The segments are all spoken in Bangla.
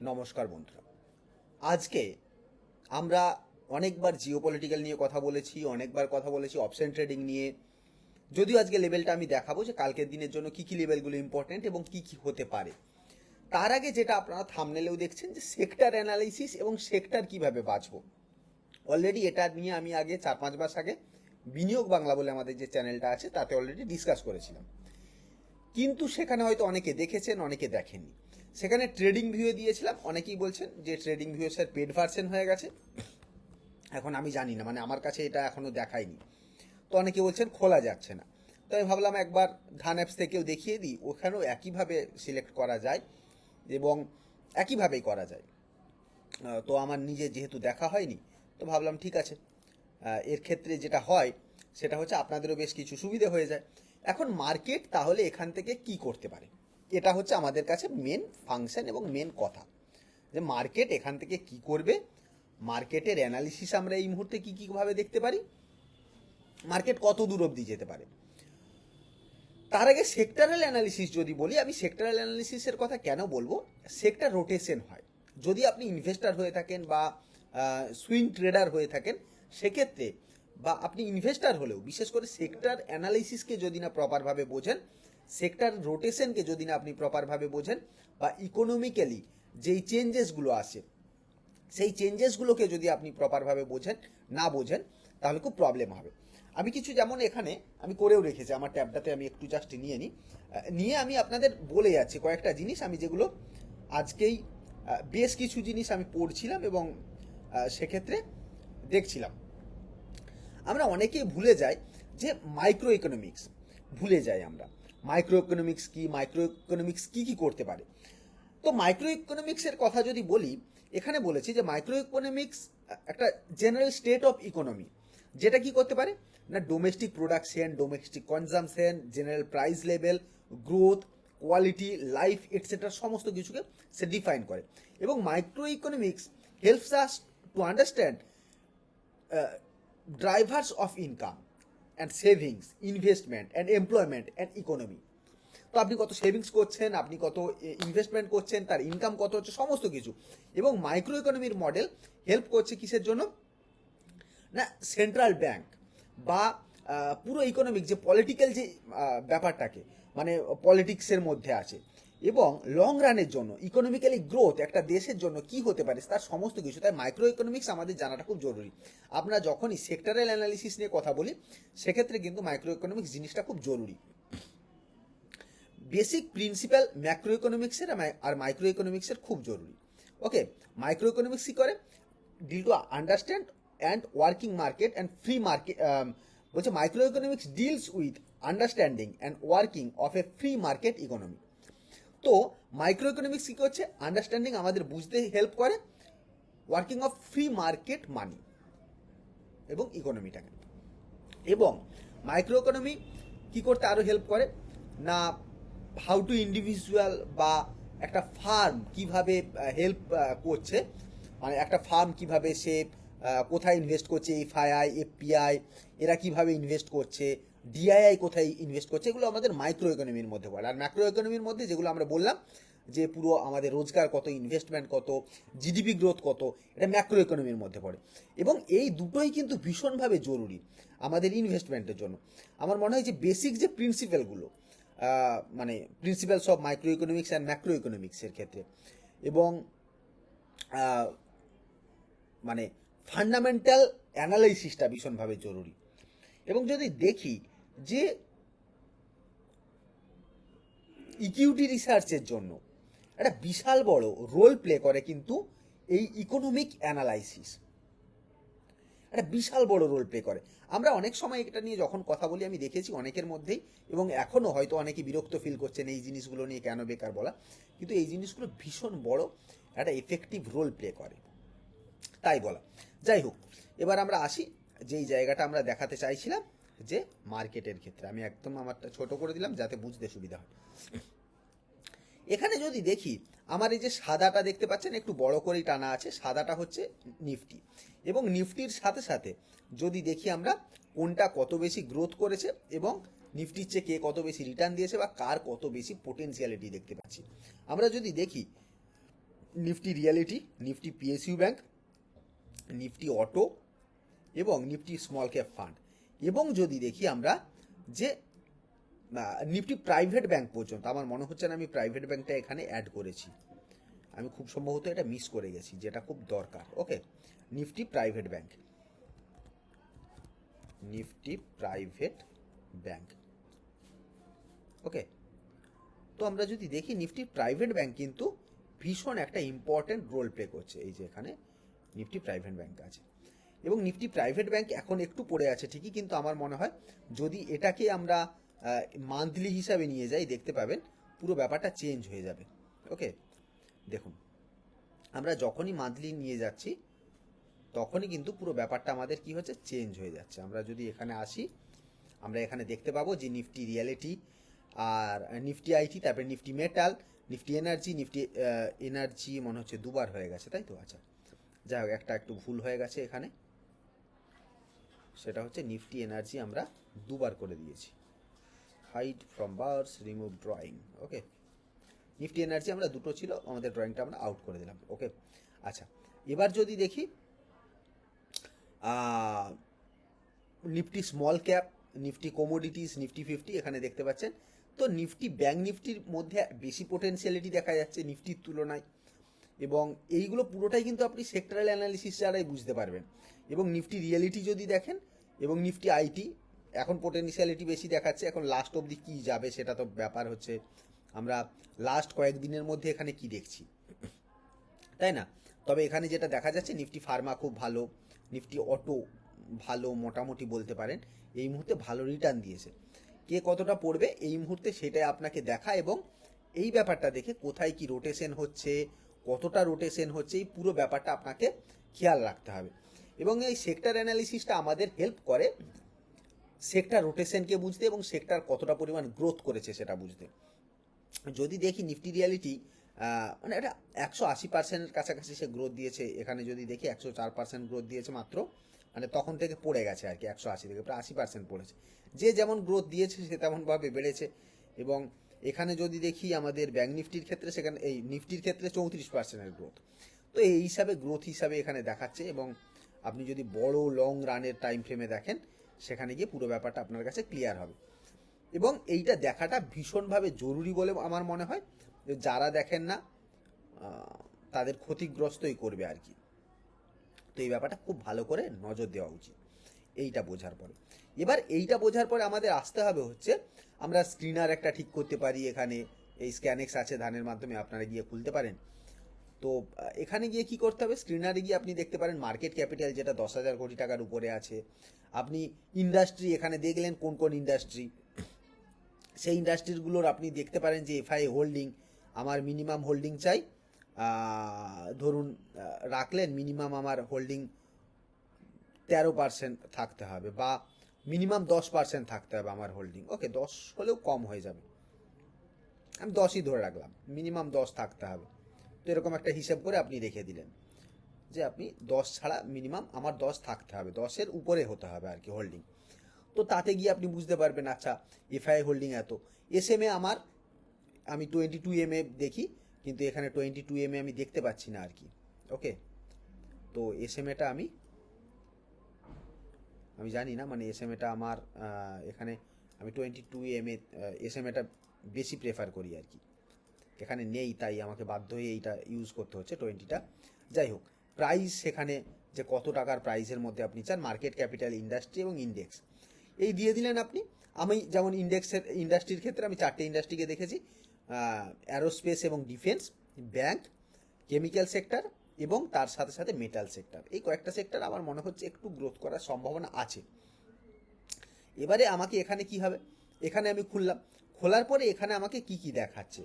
নমস্কার বন্ধুরা। আজকে আমরা অনেকবার জিও পলিটিক্যাল নিয়ে কথা বলেছি, অনেকবার কথা বলেছি অপশন ট্রেডিং নিয়ে। যদিও আজকে লেভেলটা আমি দেখাবো যে কালকের দিনের জন্য কী কী লেভেলগুলো ইম্পর্টেন্ট এবং কী কী হতে পারে। তার আগে যেটা আপনারা থামনেলেও দেখছেন যে সেক্টর অ্যানালাইসিস এবং সেক্টর কীভাবে বাঁচবো। অলরেডি এটা নিয়ে আমি আগে চার পাঁচ মাস আগে বিনিয়োগ বাংলা বলে আমাদের যে চ্যানেলটা আছে, তাতে অলরেডি ডিসকাস করেছিলাম। কিন্তু সেখানে হয়তো অনেকে দেখেছেন, অনেকে দেখেননি। সেখানে ট্রেডিং ভিউয়ে দিয়েছিলাম। অনেকেই বলছেন যে trading view sir paid version হয়ে গেছে। এখন আমি জানি না মানে আমার কাছে এটা এখনও দেখায়নি। তো অনেকে বলছেন খোলা যাচ্ছে না। তো আমি ভাবলাম একবার ধান অ্যাপস থেকেও দেখিয়ে দিই, ওখানেও একইভাবে সিলেক্ট করা যায় এবং একইভাবেই করা যায়। তো আমার নিজে যেহেতু দেখা হয়নি, তো ভাবলাম ঠিক আছে। এর ক্ষেত্রে যেটা হয়, সেটা হচ্ছে আপনাদেরও বেশ কিছু সুবিধে হয়ে যায়। এখন মার্কেট তাহলে এখান থেকে কি করতে পারে? এটা হচ্ছে আমাদের কাছে মেন ফাংশন এবং মেন কথা। যে মার্কেট এখান থেকে কি করবে? মার্কেটের অ্যানালিসিস আমরা এই মুহূর্তে কী কীভাবে দেখতে পারি? মার্কেট কত দূর অবধি যেতে পারে? তার আগে সেক্টরাল অ্যানালিসিস যদি বলি, আমি সেক্টরাল অ্যানালিসিসের কথা কেন বলব? সেক্টর রোটেশন হয়। যদি আপনি ইনভেস্টার হয়ে থাকেন বা সুইং ট্রেডার হয়ে থাকেন, সেক্ষেত্রে বা আপনি ইনভেস্টার হলেও, বিশেষ করে সেক্টর অ্যানালিসিসকে যদি না প্রপারভাবে বোঝেন সেক্টর রোটেশনকে যদি না আপনি প্রপারভাবে বোঝেন বা ইকোনমিক্যালি যেই চেঞ্জেসগুলো আসে, সেই চেঞ্জেসগুলোকে যদি আপনি প্রপারভাবে বোঝেন, না বোঝেন, তাহলে খুব প্রবলেম হবে। আমি কিছু যেমন এখানে আমি করেও রেখেছি, আমার ট্যাবটাতে আমি একটু জাস্ট নিয়ে নিই। নিয়ে আমি আপনাদের বলে যাচ্ছি কয়েকটা জিনিস আমি যেগুলো আজকেই বেশ কিছু জিনিস আমি পড়ছিলাম এবং সেক্ষেত্রে দেখছিলাম। আমরা অনেকেই ভুলে যাই যে মাইক্রো ইকোনমিক্স ভুলে যাই আমরা। মাইক্রো ইকোনমিক্স কী মাইক্রো ইকোনমিক্স কী কী করতে পারে? তো মাইক্রো ইকোনমিক্সের কথা যদি বলি, এখানে বলেছি যে মাইক্রো ইকোনমিক্স একটা জেনারেল স্টেট অফ ইকোনমি যেটা কি করতে পারে? না domestic production domestic consumption general price level growth quality life etcetera সমস্ত কিছুকে সে ডিফাইন করে। এবং micro economics helps us to understand drivers of income and savings investment and employment and economy. তো আপনি কত সেভিংস করছেন, আপনি কত ইনভেস্টমেন্ট করছেন, তার ইনকাম কত হচ্ছে, সমস্ত কিছু। এবং মাইক্রো ইকোনমির মডেল হেল্প করছে কিসের জন্য? না সেন্ট্রাল ব্যাংক বা পুরো ইকোনমিক যে পলিটিক্যাল যে ব্যাপারটাকে মানে পলিটিক্সের মধ্যে আছে। এবং লং রানের জন্য ইকোনমিক্যালি গ্রোথ একটা দেশের জন্য কি হতে পারে, তার সমস্ত কিছু, তাই মাইক্রো ইকোনমিক্স আমাদের জানাটা খুব জরুরি। আমরা যখনই সেক্টরাল অ্যানালিসিস নিয়ে কথা বলি, সেক্ষেত্রে কিন্তু মাইক্রো ইকোনমিক্স জিনিসটা খুব জরুরি। বেসিক প্রিন্সিপাল ম্যাক্রো ইকোনমিক্সের আর মাইক্রো ইকোনমিক্সের খুব জরুরি। ওকে মাইক্রো ইকোনমিক্স কী করে? Deal to understand and working market and free market বলছে micro economics deals with understanding and working of a free market economy তো মাইক্রো ইকোনমিক্স কী করছে? আন্ডারস্ট্যান্ডিং আমাদের বুঝতে হেল্প করে working of free market money এবং ইকোনমিটাকে এবং মাইক্রো ইকোনমি কী করতে আরও হেল্প করে? না হাউ টু ইন্ডিভিজুয়াল বা একটা ফার্ম কীভাবে হেল্প করছে। মানে একটা ফার্ম কীভাবে সে কোথায় ইনভেস্ট করছে এফআইআই এফপিআই এরা কীভাবে ইনভেস্ট করছে, ডিআইআই কোথায় ইনভেস্ট করছে, এগুলো আমাদের মাইক্রো ইকোনমির মধ্যে পড়ে। আর ম্যাক্রো ইকোনমির মধ্যে যেগুলো আমরা বললাম, যে পুরো আমাদের রোজগার কত ইনভেস্টমেন্ট কত জিডিপি গ্রোথ কত, এটা ম্যাক্রো ইকোনমির মধ্যে পড়ে। এবং এই দুটোই কিন্তু ভীষণভাবে জরুরি আমাদের ইনভেস্টমেন্টের জন্য। আমার মনে হয় যে বেসিক যে প্রিন্সিপালগুলো মানে principles of micro economics and macro ইকোনমিক্সের ক্ষেত্রে। এবং মানে ফান্ডামেন্টাল অ্যানালাইসিসটা ভীষণভাবে জরুরি। এবং যদি দেখি যে ইকিউটি রিসার্চের জন্য একটা বিশাল বড় রোল প্লে করে কিন্তু এই ইকোনমিক অ্যানালাইসিস একটা বিশাল বড় রোল প্লে করে। আমরা অনেক সময় এটা নিয়ে যখন কথা বলি, আমি দেখেছি অনেকের মধ্যেই, এবং এখনও হয়তো অনেকে বিরক্ত ফিল করছেন এই জিনিসগুলো নিয়ে কেন বেকার বলা। কিন্তু এই জিনিসগুলো ভীষণ বড় একটা এফেক্টিভ রোল প্লে করে। তাই বলা। যাই হোক, এবার আমরা আসি যেই জায়গাটা আমরা দেখাতে চাইছিলাম, যে মার্কেটের ক্ষেত্রে। আমি একদম আমারটা ছোট করে দিলাম যাতে বুঝতে সুবিধা হয়। এখানে যদি দেখি আমার এই যে সাদাটা দেখতে পাচ্ছেন, একটু বড় করেই টানা আছে, সাদাটা হচ্ছে নিফটি। এবং নিফটির সাথে সাথে যদি দেখি আমরা কোনটা কত বেশি গ্রোথ করেছে এবং নিফটির চেয়ে কে কত বেশি রিটার্ন দিয়েছে বা কার কত বেশি পোটেন্সিয়ালিটি দেখতে পাচ্ছি। আমরা যদি দেখি Nifty realty Nifty PSU bank Nifty auto এবং নিফটি স্মল ক্যাপ ফান্ড এবং যদি দেখি আমরা যে নিফটি প্রাইভেট ব্যাংক পর্যন্ত, আমার মনে হচ্ছে না আমি প্রাইভেট ব্যাংকটা এখানে অ্যাড করেছি। আমি খুব সম্ভবত এটা মিস করে গেছি, যেটা খুব দরকার। Okay Nifty private bank Nifty private bank okay তো আমরা যদি দেখি, নিফটি প্রাইভেট ব্যাংক কিন্তু ভীষণ একটা ইম্পর্ট্যান্ট রোল প্লে করছে, এই যে এখানে নিফটি প্রাইভেট ব্যাংক আছে। এবং নিফটি প্রাইভেট ব্যাংক এখন একটু পড়ে আছে ঠিকই, কিন্তু আমার মনে হয় যদি এটাকে আমরা মান্থলি হিসাবে নিয়ে যাই, দেখতে পাবেন পুরো ব্যাপারটা চেঞ্জ হয়ে যাবে। ওকে দেখুন, আমরা যখনই মান্থলি নিয়ে যাচ্ছি, তখনই কিন্তু পুরো ব্যাপারটা আমাদের কি হচ্ছে? চেঞ্জ হয়ে যাচ্ছে। আমরা যদি এখানে আসি, আমরা এখানে দেখতে পাবো যে নিফটি রিয়ালিটি আর নিফটি আইটি তারপরে Nifty metal Nifty energy Nifty energy মনে হচ্ছে দুবার হয়ে গেছে, তাই তো? আচ্ছা যাই হোক, একটা একটু ভুল হয়ে গেছে এখানে। সেটা হচ্ছে নিফটি এনার্জি আমরা দুবার করে দিয়েছি। Hide from bars remove drawing okay Nifty energy আমরা দুটো ছিল, আমাদের ড্রয়িংটা আমরা আউট করে দিলাম ওকে আচ্ছা এবার যদি দেখি Nifty small cap Nifty commodities Nifty fifty এখানে দেখতে পাচ্ছেন। তো নিফটি ব্যাংক নিফটির মধ্যে বেশি পোটেন্সিয়ালিটি দেখা যাচ্ছে নিফটির তুলনায়। এবং এইগুলো পুরোটাই কিন্তু আপনি সেক্টরাল অ্যানালিসিস ছাড়াই বুঝতে পারবেন। এবং নিফটি রিয়েলিটি যদি দেখেন, এবং নিফটি আইটি এখন পোটেন্সিয়ালিটি বেশি দেখাচ্ছে, এখন লাস্ট অবধি কী যাবে সেটা তো ব্যাপার হচ্ছে, আমরা লাস্ট কয়েকদিনের মধ্যে এখানে কি দেখছি। তাই না? তবে এখানে যেটা দেখা যাচ্ছে নিফটি ফার্মা খুব ভালো নিফটি অটো ভালো মোটামুটি বলতে পারেন, এই মুহূর্তে ভালো রিটার্ন দিয়েছে। কে কতটা পড়বে, এই মুহূর্তে সেটাই আপনাকে দেখা এবং এই ব্যাপারটা দেখে কোথায় কি রোটেশন হচ্ছে, কতটা রোটেশন হচ্ছে, এই পুরো ব্যাপারটা আপনাকে খেয়াল রাখতে হবে। এবং এই সেক্টর অ্যানালিসিসটা আমাদের হেল্প করে সেক্টর রোটেশনকে বুঝতে এবং সেক্টর কতটা পরিমাণ গ্রোথ করেছে সেটা বুঝতে। যদি দেখি নিফটি রিয়ালিটি মানে এটা একশো আশি পার্সেন্টের কাছাকাছি সে গ্রোথ দিয়েছে। এখানে যদি দেখি একশো চার পার্সেন্ট গ্রোথ দিয়েছে মাত্র মানে তখন থেকে পড়ে গেছে আর কি, একশো আশি থেকে প্রায় আশি পার্সেন্ট পড়েছে। যে যেমন গ্রোথ দিয়েছে সে তেমনভাবে বেড়েছে এবং এখানে যদি দেখি আমাদের ব্যাঙ্ক নিফটির ক্ষেত্রে সেখানে, এই নিফটির ক্ষেত্রে চৌত্রিশ পার্সেন্টের গ্রোথ তো এই হিসাবে গ্রোথ হিসাবে এখানে দেখাচ্ছে এবং আপনি যদি বড় লং রানের টাইম ফ্রেমে দেখেন সেখানে গিয়ে পুরো ব্যাপারটা আপনার কাছে ক্লিয়ার হবে। এবং এইটা দেখাটা ভীষণভাবে জরুরি বলে আমার মনে হয়। যারা দেখেন না তাদের ক্ষতিগ্রস্তই করবে আর কি। তো এই ব্যাপারটা খুব ভালো করে নজর দেওয়া উচিত। এইটা বোঝার পরে। এবার এইটা বোঝার পরে আমাদের আসতে হবে হচ্ছে, আমরা স্ক্রিনার একটা ঠিক করতে পারি এখানে। এই স্ক্যানেক্স আছে, ধানের মাধ্যমে আপনারা গিয়ে খুলতে পারেন। তো এখানে গিয়ে কি করতে হবে? স্ক্রিনারে গিয়ে আপনি দেখতে পারেন মার্কেট ক্যাপিটাল যেটা দশ হাজার কোটি টাকার উপরে আছে। আপনি ইন্ডাস্ট্রি এখানে দেখলেন কোন কোন ইন্ডাস্ট্রি সেই ইন্ডাস্ট্রিগুলোর আপনি দেখতে পারেন যে এফআই হোল্ডিং আমার মিনিমাম হোল্ডিং চাই। ধরুন রাখলেন মিনিমাম আমার হোল্ডিং তেরো পার্সেন্ট থাকতে হবে বা মিনিমাম দশ পার্সেন্ট থাকতে হবে আমার হোল্ডিং ওকে দশ হলেও কম হয়ে যাবে। আমি দশই ধরে রাখলাম। মিনিমাম দশ থাকতে হবে। তো এরকম একটা হিসেব করে আপনি রেখে দিলেন যে আপনি দশ ছাড়া মিনিমাম আমার দশ থাকতে হবে, দশের উপরে হতে হবে আর কি হোল্ডিং তো তাতে গিয়ে আপনি বুঝতে পারবেন আচ্ছা এফআই হোল্ডিং এত। এস এম এ আমার, আমি টোয়েন্টি টু এম এ দেখি, কিন্তু এখানে টোয়েন্টি টু এম এ আমি দেখতে পাচ্ছি না আর কি। ওকে তো এস এম এটা আমি আমি জানি না মানে এস এম এটা আমার এখানে আমি twenty two M A S M এটা বেশি প্রেফার করি আর কি। এখানে নেই, তাই আমাকে বাধ্য হয়ে এইটা ইউজ করতে হচ্ছে টোয়েন্টিটা যাই হোক প্রাইস সেখানে যে কত টাকার প্রাইসের মধ্যে আপনি চান মার্কেট ক্যাপিটাল ইন্ডাস্ট্রি এবং ইন্ডেক্স এই দিয়ে দিলেন আপনি। আমি যেমন ইন্ডেক্সের ইন্ডাস্ট্রির ক্ষেত্রে আমি চারটে ইন্ডাস্ট্রিকে দেখেছি অ্যারোস্পেস এবং ডিফেন্স ব্যাংক কেমিক্যাল সেক্টর এবং তার সাথে সাথে মেটাল সেক্টর এই কয়েকটা সেক্টর আমার মনে হচ্ছে একটু গ্রোথ করার সম্ভাবনা আছে। এবারে আমাকে এখানে কি হবে? এখানে আমি খুললাম। খোলার পরে এখানে আমাকে কি কি দেখাচ্ছে?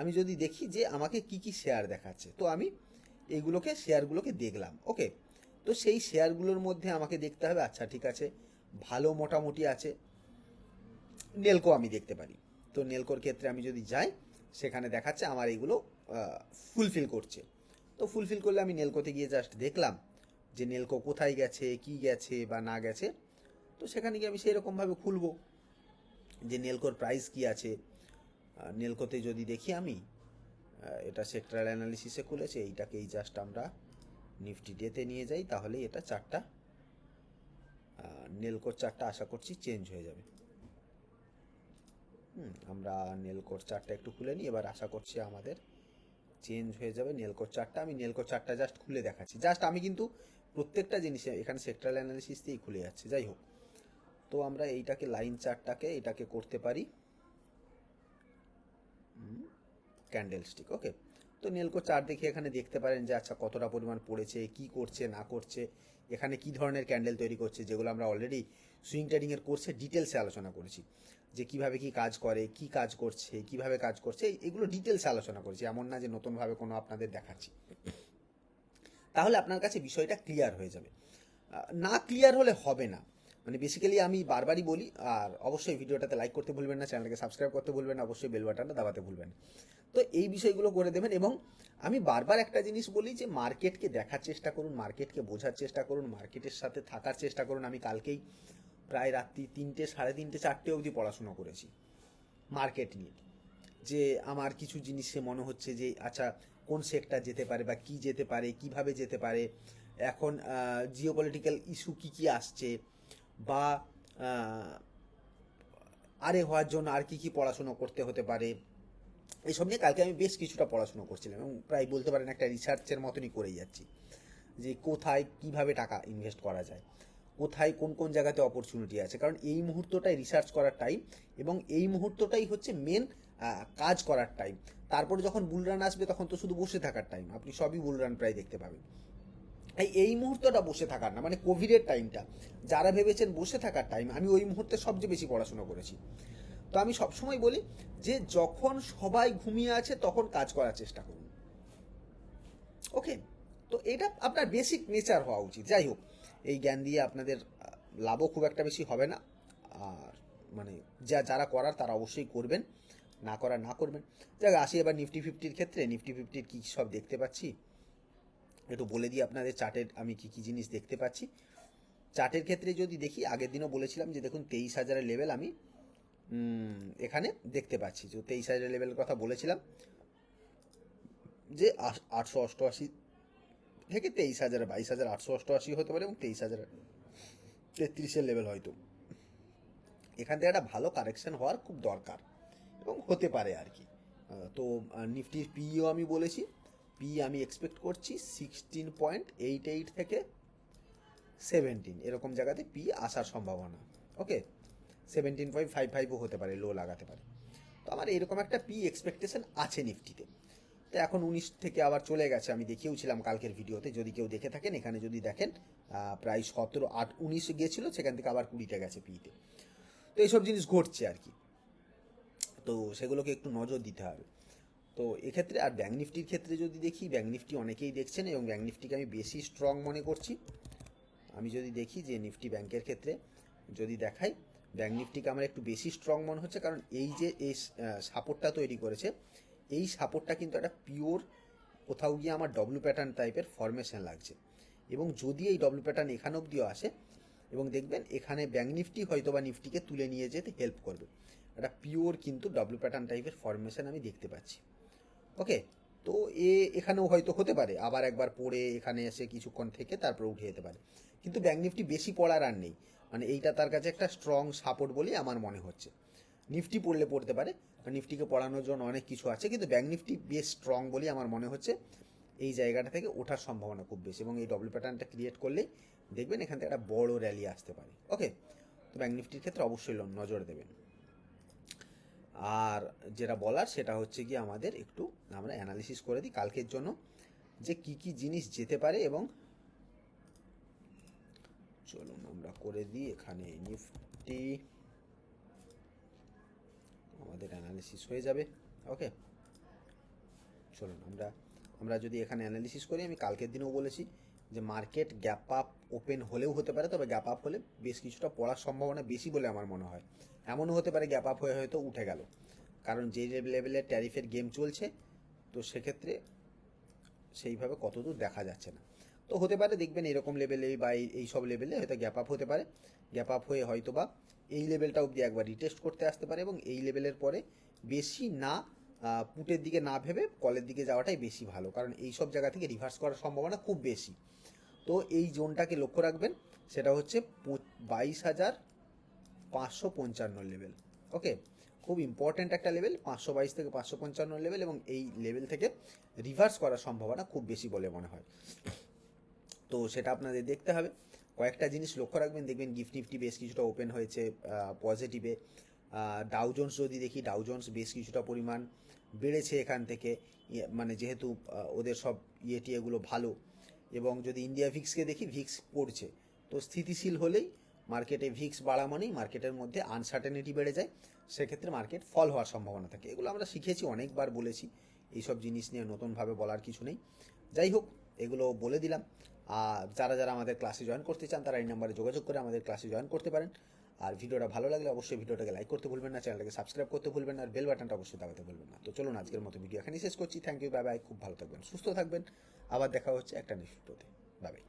আমি যদি দেখি যে আমাকে কি কি শেয়ার দেখাচ্ছে, তো আমি এইগুলোকে শেয়ারগুলোকে দেখলাম ওকে তো সেই শেয়ারগুলোর মধ্যে আমাকে দেখতে হবে আচ্ছা ঠিক আছে, ভালো মোটামুটি আছে নেলকো আমি দেখতে পারি। তো নেলকোর ক্ষেত্রে আমি যদি যাই, সেখানে দেখাচ্ছে আমার এইগুলো ফুলফিল করছে। তো ফুলফিল করলে আমি নেলকোতে গিয়ে জাস্ট দেখলাম যে নেলকো কোথায় গেছে, কি গেছে বা না গেছে। তো সেখানে গিয়ে আমি সেই রকমভাবে খুলবো যে নেলকোর প্রাইস কি আছে নেলকোতে যদি দেখি আমি এটা সেক্টরাল অ্যানালিসিসে খুলেছে, এইটাকেই জাস্ট আমরা নিফটি ডেতে নিয়ে যাই, তাহলে এটা চারটা নেলকোর চারটা আশা করছি চেঞ্জ হয়ে যাবে। হুম, আমরা নেলকোর চারটা একটু খুলে নিই, এবার আশা করছি আমাদের চেঞ্জ হয়ে যাবে নেলকোর চারটা। আমি নেলকোর চারটা জাস্ট খুলে দেখাচ্ছি। জাস্ট আমি কিন্তু প্রত্যেকটা জিনিসে এখানে সেক্টরাল অ্যানালিসিস দিয়েই খুলে যাচ্ছে, যাই হোক। তো আমরা এইটাকে লাইন চারটাকে, এটাকে করতে পারি। Candle stick okay? তো নেলকো চার দেখে এখানে দেখতে পারেন যে আচ্ছা কতটা পরিমাণ পড়েছে, কি করছে, না করছে, এখানে কি ধরনের ক্যান্ডেল তৈরি করছে, যেগুলো আমরা অলরেডি সুইং ট্রেডিংয়ের কোর্সে ডিটেলসে আলোচনা করেছি, যে কীভাবে কি কাজ করে, কি কাজ করছে, কীভাবে কাজ করছে এগুলো ডিটেলসে আলোচনা করেছি, এমন না যে নতুনভাবে কোনো আপনাদের দেখাচ্ছি। তাহলে আপনার কাছে বিষয়টা ক্লিয়ার হয়ে যাবে। না ক্লিয়ার হলে হবে না। মানে বেসিক্যালি আমি বারবারই বলি, আর অবশ্যই ভিডিওটাতে লাইক করতে ভুলবেন না চ্যানেলকে সাবস্ক্রাইব করতে ভুলবেন না, অবশ্যই বেল বাটনটা দাবাতে ভুলবেন তো এই বিষয়গুলো করে দেবেন এবং আমি বারবার একটা জিনিস বলি যে মার্কেটকে দেখার চেষ্টা করুন মার্কেটকে বোঝার চেষ্টা করুন মার্কেটের সাথে থাকার চেষ্টা করুন। আমি কালকেই প্রায় রাত্রি তিনটে, সাড়ে তিনটে, চারটে অবধি পড়াশোনা করেছি মার্কেট নিয়ে। যে আমার কিছু জিনিসে মনে হচ্ছে যে আচ্ছা কোন সেক্টর যেতে পারে বা কি যেতে পারে, কীভাবে যেতে পারে, এখন জিও পলিটিক্যাল ইস্যু কী কী আসছে বা আরে হওয়ার জন্য আর কি কি পড়াশুনো করতে হতে পারে এইসব নিয়ে কালকে আমি বেশ কিছুটা পড়াশুনো করছিলাম এবং প্রায় বলতে পারেন একটা রিসার্চের মতনই করে যাচ্ছি যে কোথায় কীভাবে টাকা ইনভেস্ট করা যায়, কোথায় কোন কোন জায়গাতে অপরচুনিটি আছে। কারণ এই মুহূর্তটাই রিসার্চ করার টাইম এবং এই মুহূর্তটাই হচ্ছে মেন কাজ করার টাইম তারপরে যখন বুলরান আসবে তখন তো শুধু বসে থাকার টাইম আপনি সবই বুলরান প্রায় দেখতে পাবেন। এই এই মুহূর্তটা বসে থাকার না মানে কোভিডের টাইমটা যারা ভেবেছেন বসে থাকার টাইম আমি ওই মুহূর্তে সবচেয়ে বেশি পড়াশোনা করেছি। তো আমি সবসময় বলি যে, যখন সবাই ঘুমিয়ে আছে, তখন কাজ করার চেষ্টা করুন। ওকে তো এটা আপনার বেসিক নেচার হওয়া উচিত। যাই হোক, এই জ্ঞান দিয়ে আপনাদের লাভও খুব একটা বেশি হবে না। আর মানে যা, যারা করার, তারা অবশ্যই করবেন। না করার, না করবেন। যাক আসি এবার নিফটি ফিফটির ক্ষেত্রে। নিফটি ফিফটির কী সব দেখতে পাচ্ছি? একটু বলে দিই আপনাদের চার্টের, আমি কি কি জিনিস দেখতে পাচ্ছি। চার্টের ক্ষেত্রে যদি দেখি, আগের দিনও বলেছিলাম যে দেখুন, তেইশ হাজারের লেভেল আমি এখানে দেখতে পাচ্ছি। যে তেইশ হাজারের লেভেলের কথা বলেছিলাম, যে আটশো অষ্টআশি থেকে তেইশ হাজার, বাইশ হাজার, আটশো অষ্টআশি হতে পারে এবং তেইশ হাজার, তেত্রিশের লেভেল হয়তো। এখান থেকে একটা ভালো কারেকশন হওয়ার খুব দরকার এবং হতে পারে আর কি। তো নিফটির পিও আমি বলেছি। পি আমি এক্সপেক্ট করছি সিক্সটিন পয়েন্ট এইট এইট থেকে সেভেন্টিন এরকম জায়গাতে পি আসার সম্ভাবনা। ওকে সেভেন্টিন পয়েন্ট ফাইভ ফাইভও হতে পারে লো লাগাতে পারে। তো আমার এরকম একটা পি এক্সপেকটেশন আছে নিফটিতে। তো এখন উনিশ থেকে আবার চলে গেছে, আমি দেখিয়েওছিলাম কালকের ভিডিওতে, যদি কেউ দেখে থাকেন, এখানে যদি দেখেন প্রায় সতেরো, আট, উনিশ গিয়েছিল সেখান থেকে আবার কুড়িতে গেছে পিতে তো এইসব জিনিস ঘটছে আর কি। তো সেগুলোকে একটু নজর দিতে হবে। তো এক্ষেত্রে আর ব্যাঙ্ক নিফটির ক্ষেত্রে যদি দেখি ব্যাঙ্ক নিফটি অনেকেই দেখছেন এবং ব্যাঙ্ক নিফটিকে আমি বেশি স্ট্রং মনে করছি। আমি যদি দেখি যে নিফটি ব্যাংকের ক্ষেত্রে যদি দেখাই ব্যাঙ্ক নিফটিকে আমার একটু বেশি স্ট্রং মনে হচ্ছে কারণ এই যে এই সাপোর্টটা তৈরি করেছে, এই সাপোর্টটা কিন্তু একটা পিওর কোথাও গিয়ে আমার ডব্লু প্যাটার্ন টাইপের ফরমেশন লাগছে। এবং যদি এই ডব্লু প্যাটার্ন এখানে অবধিও আসে এবং দেখবেন এখানে ব্যাঙ্ক নিফটি হয়তো বা নিফটিকে তুলে নিয়ে যেতে হেল্প করবে। একটা পিওর কিন্তু ডব্লু প্যাটার্ন টাইপের ফরমেশন আমি দেখতে পাচ্ছি। ওকে তো এ এখানেও হয়তো হতে পারে। আবার একবার পড়ে এখানে এসে কিছুক্ষণ থেকে তারপরে উঠে যেতে পারে। কিন্তু ব্যাঙ্ক নিফটি বেশি পড়ার আর নেই। মানে এইটা তার কাছে একটা স্ট্রং সাপোর্ট বলেই আমার মনে হচ্ছে। নিফটি পড়লে পড়তে পারে। নিফটিকে পড়ানোর জন্য অনেক কিছু আছে। কিন্তু ব্যাঙ্ক নিফটি বেশ স্ট্রং বলেই আমার মনে হচ্ছে। এই জায়গাটা থেকে ওঠার সম্ভাবনা খুব বেশি। এবং এই ডবল প্যাটার্নটা ক্রিয়েট করলেই দেখবেন এখান থেকে একটা বড় র্যালি আসতে পারে। ওকে তো ব্যাঙ্ক নিফটির ক্ষেত্রে অবশ্যই নজর দেবেন। আর যেটা বলার সেটা হচ্ছে কি আমাদের একটু আমরা অ্যানালিসিস করে দিই কালকের জন্য যে কি কি জিনিস যেতে পারে এবং চলুন আমরা করে দিই এখানে নিফটি আমাদের অ্যানালিসিস হয়ে যাবে। ওকে চলুন আমরা আমরা যদি এখানে অ্যানালিসিস করি, আমি কালকের দিনেও বলেছি। যে মার্কেট গ্যাপ আপ ওপেন হলেও হতে পারে, তবে গ্যাপ আপ হলে বেশ কিছুটা পড়ার সম্ভাবনা বেশি বলে আমার মনে হয়। এমনও হতে পারে গ্যাপ আপ হয়ে হয়তো উঠে গেল। কারণ যে লেভেলের ট্যারিফের গেম চলছে, তো সেক্ষেত্রে সেইভাবে কতদূর দেখা যাচ্ছে না। তো হতে পারে, দেখবেন এরকম লেভেলে বা এই সব লেভেলে হয়তো গ্যাপ আপ হতে পারে। গ্যাপ আপ হয়ে হয়তো বা এই লেভেলটা অবধি একবার রিটেস্ট করতে আসতে পারে এবং এই লেভেলের পরে বেশি না পুটের দিকে না ভেবে কলের দিকে যাওয়াটাই বেশি ভালো, কারণ এই সব জায়গা থেকে রিভার্স করার সম্ভাবনা খুব বেশি। তো এই জোনটাকে লক্ষ্য রাখবেন, সেটা হচ্ছে বাইশ হাজার পাঁচশো পঞ্চান্ন লেভেল ওকে খুব ইম্পর্ট্যান্ট একটা লেভেল পাঁচশো বাইশ থেকে পাঁচশো পঞ্চান্ন লেভেল এবং এই লেভেল থেকে রিভার্স করার সম্ভাবনা খুব বেশি বলে মনে হয়। তো সেটা আপনাদের দেখতে হবে। কয়েকটা জিনিস লক্ষ্য রাখবেন, দেখবেন গিফট নিফটি বেশ কিছুটা ওপেন হয়েছে পজিটিভে ডাউজন্স যদি দেখি ডাউজন্স বেশ কিছুটা পরিমাণ বেড়েছে এখান থেকে। ইয়ে, মানে যেহেতু ওদের সব ইয়েটি এগুলো ভালো। এবং যদি ইন্ডিয়া ভিক্সকে দেখি ভিক্স পড়ছে। তো স্থিতিশীল হলেই মার্কেটে ভিক্স বাড়া মানেই মার্কেটের মধ্যে আনসার্টেনিটি বেড়ে যায়। সেক্ষেত্রে মার্কেট ফল হওয়ার সম্ভাবনা থাকে। এগুলো আমরা শিখেছি অনেকবার বলেছি। এইসব জিনিস নিয়ে নতুনভাবে বলার কিছু নেই। যাই হোক এগুলো বলে দিলাম। আর যারা যারা আমাদের ক্লাসে জয়েন করতে চান তারা এই নাম্বারে যোগাযোগ করে আমাদের ক্লাসে জয়েন করতে পারেন। আর ভিডিওটা ভালো লাগলে অবশ্যই ভিডিওটাকে লাইক করতে ভুলবেন না, চ্যানেলটাকে সাবস্ক্রাইব করতে ভুলবেন না, আর বেল বাটনটা অবশ্যই দাবাতে ভুলবেন না। তো চলুন আজকের মতো ভিডিও এখানেই শেষ করছি। থ্যাংক ইউ বাই বাই খুব ভালো থাকবেন, সুস্থ থাকবেন। আবার দেখা হচ্ছে একটা নিউজ বাই বাই